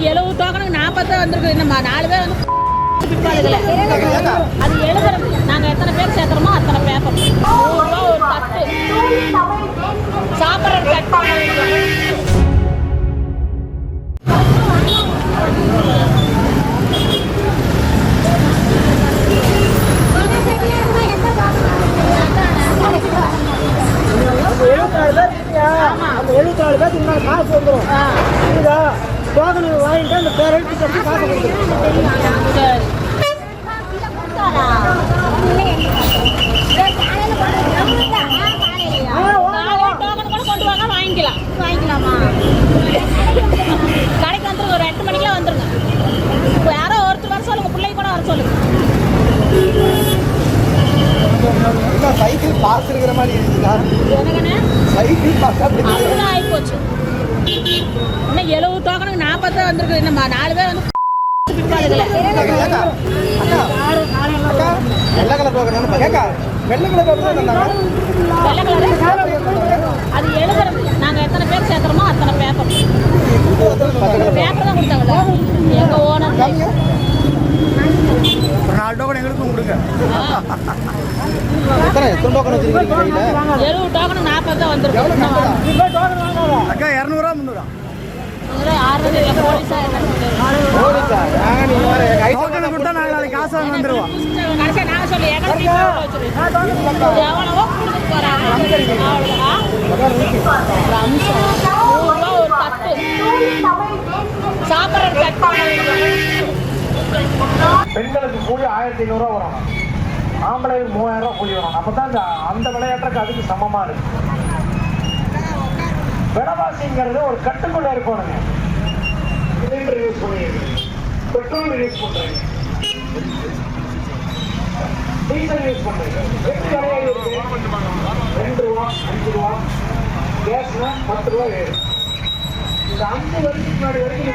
தான் வந்திருக்கு நாலு பேர் வந்து பிற்பாடுகளை. அது எழுதுறது. நாங்கள் எத்தனை பேர் சேர்க்குறோமோ அத்தனை பேப்பர் நூறுரூவா ஒரு தட்டு. சாப்பிட்ற தட்டு. எழுபத்தாறு பேர் இருக்கியா? அந்த எழுபத்தாறு இன்னும் காசு வந்துடும் புரியுதா? டோக்கன் வாங்கிட்டு அந்த பேர் எழுத்து கட்டி காசு வாங்கிக்கலாம். வாங்கிக்கலாமா? கடைக்கு வந்துருங்க ஒரு எட்டு மணிக்கெல்லாம் வந்துருங்க. இப்போ யாரோ ஒருத்தர் வர சொல்லுங்க பிள்ளை கூட வர சொல்லுங்க. சைக்கிள் பாஸ் இருக்கிற மாதிரி இருக்குதா? சைக்கிள் பாஸ் அப்படிதான் ஆகிப்போச்சு இன்னும் எழுபது டோக்கனுக்கு நாற்பது தான் வந்திருக்கு. இன்னும் நாலு பேர் வந்து வெள்ளை கலர் டோக்கன் கேக்கா வெள்ளை கலர் டோக்கன் தான் வெள்ளை கலரு? அது எழுதுறது நாங்கள் எத்தனை பேர் சேர்க்குறோமோ அத்தனை பேப்பர் தான் கொடுத்தாங்கல்ல எங்கள் ஓனர் ஒரு நாலு டோக்கன் எங்களுக்கும் கொடுங்க. எத்தனை எத்தனை டோக்கன் வச்சிருக்கீங்க எழுபது நாற்பது தான் வந்திருக்கு. அக்கா இரநூறுவா முந்நூறுவா? கொடுத்தா நாங்கள் நாளைக்கு காசு வாங்க வந்துடுவோம் எவ்வளவோ கொடுத்துட்டு போகிறாங்க அவ்வளோதான் ஒரு அம்சம் நூறுரூவா ஒரு தட்டு சாப்பிட்ற தட்டு பெண்களுக்கு கூலி ஆயிரத்தி ஐநூறுரூவா வரும். ஆம்பளைக்கு மூவாயிரம் ரூபா கூலி வரும். அப்போ தான் அந்த விளையாட்டுக்கு அதுக்கு சமமாக இருக்கு. விலைவாசிங்கிறது ஒரு கட்டுக்குள்ள இருக்கணுங்க. சிலிண்டர் யூஸ் பண்ணுறீங்க பெட்ரோல் யூஸ் பண்ணுறீங்க டீசல் யூஸ் பண்ணுறீங்க ரெண்டு விலையாக இருக்கு? ரெண்டு ரூபா அஞ்சு ரூபா. கேஸ்னா பத்து ரூபா ஏழு இந்த அஞ்சு வருஷத்துக்கு முன்னாடி வரைக்கும்